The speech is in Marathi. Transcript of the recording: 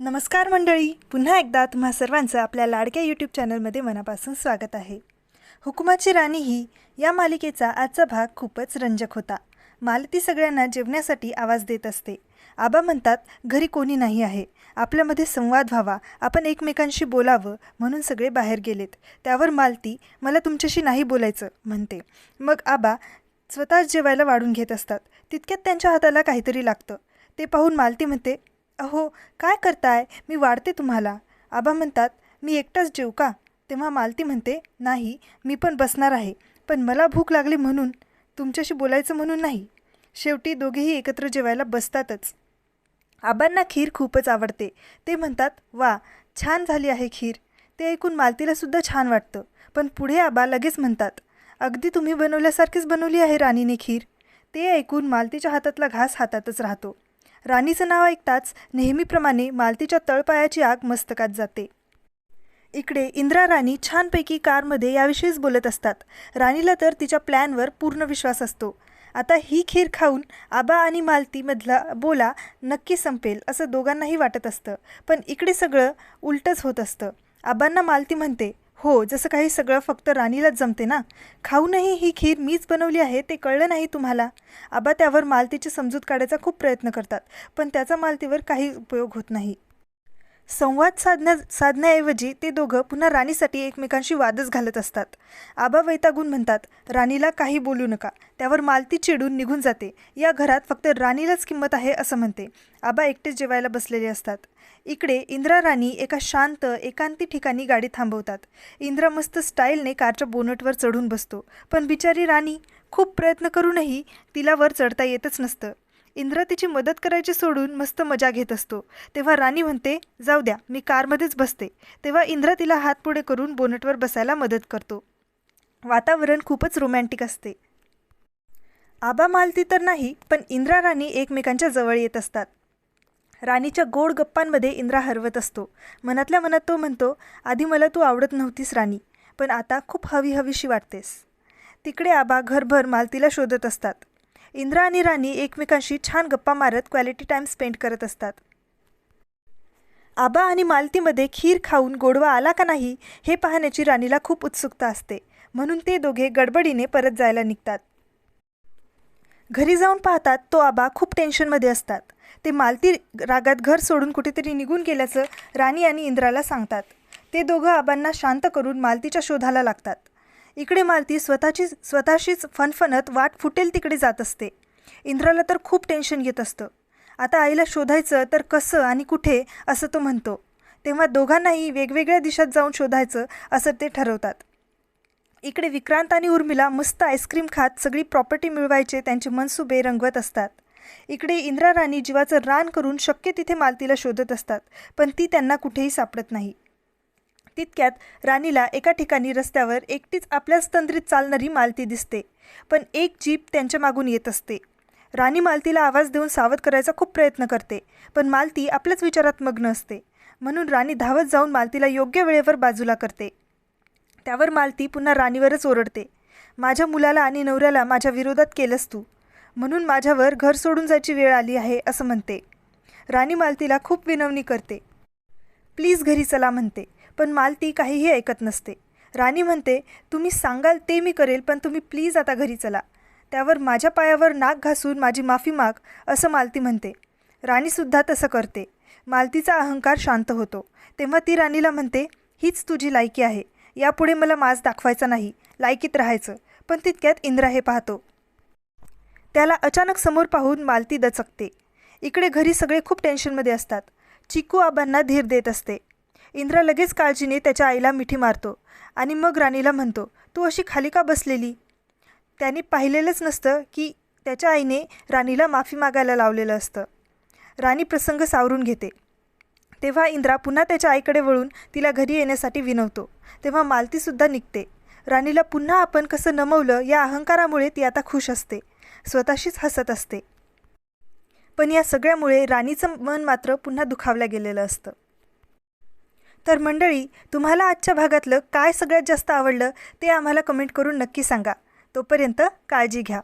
नमस्कार मंडळी पुन्हा एकदा तुम्हा सर्वांचं आपल्या लाडक्या यूट्यूब चॅनलमध्ये मनापासून स्वागत आहे. हुकुमाची राणी ही या मालिकेचा आजचा भाग खूपच रंजक होता. मालती सगळ्यांना जेवण्यासाठी आवाज देत असते. आबा म्हणतात घरी कोणी नाही आहे. आपल्यामध्ये संवाद व्हावा. आपण एकमेकांशी बोलावं म्हणून सगळे बाहेर गेलेत. त्यावर मालती मला तुमच्याशी नाही बोलायचं म्हणते. मग आबा स्वतःच जेवायला वाढून घेत असतात. तितक्यात त्यांच्या हाताला काहीतरी लागतं. ते पाहून मालती म्हणते अहो काय करताय? मी वाढते तुम्हाला. आबा म्हणतात मी एकटाच जेऊ का? तेव्हा मालती म्हणते नाही मी पण बसणार आहे. पण मला भूक लागली म्हणून तुमच्याशी बोलायचं म्हणून नाही. शेवटी दोघेही एकत्र जेवायला बसतातच. आबांना खीर खूपच आवडते. ते म्हणतात वा छान झाली आहे खीर. ते ऐकून मालतीलासुद्धा छान वाटतं. पण पुढे आबा लगेच म्हणतात अगदी तुम्ही बनवल्यासारखीच बनवली आहे राणीने खीर. ते ऐकून मालतीच्या हातातला घास हातातच राहतो. राणीचं नाव ऐकताच नेहमीप्रमाणे मालतीच्या तळपायाची आग मस्तकात जाते. इकडे इंद्रा राणी छानपैकी कारमध्ये याविषयीच बोलत असतात. राणीला तर तिच्या प्लॅनवर पूर्ण विश्वास असतो. आता ही खीर खाऊन आबा आणि मालतीमधला बोला नक्की संपेल असं दोघांनाही वाटत असतं. पण इकडे सगळं उलटंच होत असतं. आबांना मालती म्हणते हो जसं काही सगळं फक्त राणीलाच जमते ना. खाऊनही ही खीर मीच बनवली आहे ते कळलं नाही तुम्हाला. आबा त्यावर मालतीची समजूत काढायचा खूप प्रयत्न करतात पण त्याचा मालतीवर काही उपयोग होत नाही. संवाद साधण्या साधण्याऐवजी ते दोघं पुन्हा राणीसाठी एकमेकांशी वादच घालत असतात. आबा वैतागून म्हणतात राणीला काही बोलू नका. त्यावर मालती चिडून निघून जाते. या घरात फक्त राणीलाच किंमत आहे असं म्हणते. आबा एकटेच जेवायला बसलेले असतात. इकडे इंद्रा राणी एका शांत एकांती ठिकाणी गाडी थांबवतात. इंद्रा मस्त स्टाईलने कारच्या बोनटवर चढून बसतो. पण बिचारी राणी खूप प्रयत्न करूनही तिला वर चढता येतच नसतं. इंद्रा तिची मदत करायची सोडून मस्त मजा घेत असतो. तेव्हा राणी म्हणते जाऊ द्या मी कारमध्येच बसते. तेव्हा इंद्रा तिला हात पुढे करून बोनटवर बसायला मदत करतो. वातावरण खूपच रोमॅन्टिक असते. आबा मालती तर नाही पण इंद्रा राणी एकमेकांच्या जवळ येत असतात. राणीच्या गोड गप्पांमध्ये इंद्रा हरवत असतो. मनातल्या मनात तो म्हणतो आधी मला तू आवडत नव्हतीस राणी पण आता खूप हवी हवीशी वाटतेस. तिकडे आबा घरभर मालतीला शोधत असतात. इंद्रा आणि राणी एकमेकांशी छान गप्पा मारत क्वालिटी टाईम स्पेंड करत असतात. आबा आणि मालतीमध्ये खीर खाऊन गोडवा आला का नाही हे पाहण्याची राणीला खूप उत्सुकता असते. म्हणून ते दोघे गडबडीने परत जायला निघतात. घरी जाऊन पाहतात तो आबा खूप टेन्शनमध्ये असतात. ते मालती रागात घर सोडून कुठेतरी निघून गेल्याचं राणी आणि इंद्राला सांगतात. ते दोघं आबांना शांत करून मालतीच्या शोधाला लागतात. इकडे मालती स्वतःची स्वतःशीच फनफनत वाट फुटेल तिकडे जात असते. इंद्राला तर खूप टेन्शन घेत असतं. आता आईला शोधायचं तर कसं आणि कुठे असं तो म्हणतो. तेव्हा दोघांनाही वेगवेगळ्या दिशात जाऊन शोधायचं असं ते ठरवतात. इकडे विक्रांत आणि उर्मिला मस्त आईस्क्रीम खात सगळी प्रॉपर्टी मिळवायचे त्यांचे मनसुबे रंगवत असतात. इकडे इंद्रा राणी जीवाचं रान करून शक्य तिथे मालतीला शोधत असतात पण ती त्यांना कुठेही सापडत नाही. तितक्यात राणीला एका ठिकाणी रस्त्यावर एकटीच आपल्याच तंद्रीत चालणारी मालती दिसते. पण एक जीप त्यांच्या मागून येत असते. राणी मालतीला आवाज देऊन सावध करायचा खूप प्रयत्न करते पण मालती आपल्याच विचारात मग्न असते. म्हणून राणी धावत जाऊन मालतीला योग्य वेळेवर बाजूला करते. त्यावर मालती पुन्हा राणीवरच ओरडते. माझ्या मुलाला आणि नवऱ्याला माझ्या विरोधात केलंस तू. म्हणून माझ्यावर घर सोडून जायची वेळ आली आहे असं म्हणते. राणी मालतीला खूप विनवणी करते. प्लीज घरी चला म्हणते. पण मालती काहीही ऐकत नसते. राणी म्हणते तुम्ही सांगाल ते मी करेल पण तुम्ही प्लीज आता घरी चला. त्यावर माझ्या पायावर नाक घासून माझी माफी माग असं मालती म्हणते. राणीसुद्धा तसं करते. मालतीचा अहंकार शांत होतो. तेव्हा ती राणीला म्हणते हीच तुझी लायकी आहे. यापुढे मला माज दाखवायचा नाही. लायकीत राहायचं. पण तितक्यात इंद्रा हे पाहतो. त्याला अचानक समोर पाहून मालती दचकते. इकडे घरी सगळे खूप टेन्शनमध्ये असतात. चिकू आबांना धीर देत असते. इंद्रा लगेच काळजीने त्याच्या आईला मिठी मारतो आणि मग राणीला म्हणतो तू अशी खाली का बसलेली? त्याने पाहिलेलंच नसतं की त्याच्या आईने राणीला माफी मागायला लावलेलं असतं. राणी प्रसंग सावरून घेते. तेव्हा इंद्रा पुन्हा त्याच्या आईकडे वळून तिला घरी येण्यासाठी विनवतो. तेव्हा मालतीसुद्धा निघते. राणीला पुन्हा आपण कसं नमवलं या अहंकारामुळे ती आता खुश असते. स्वतःशीच हसत असते. पण या सगळ्यामुळे राणीचं मन मात्र पुन्हा दुखावलं गेलेलं असतं. तर मंडळी तुम्हाला आजच्या भागातलं काय सगळ्यात जास्त आवडलं ते आम्हाला कमेंट करून नक्की सांगा. तोपर्यंत काळजी घ्या.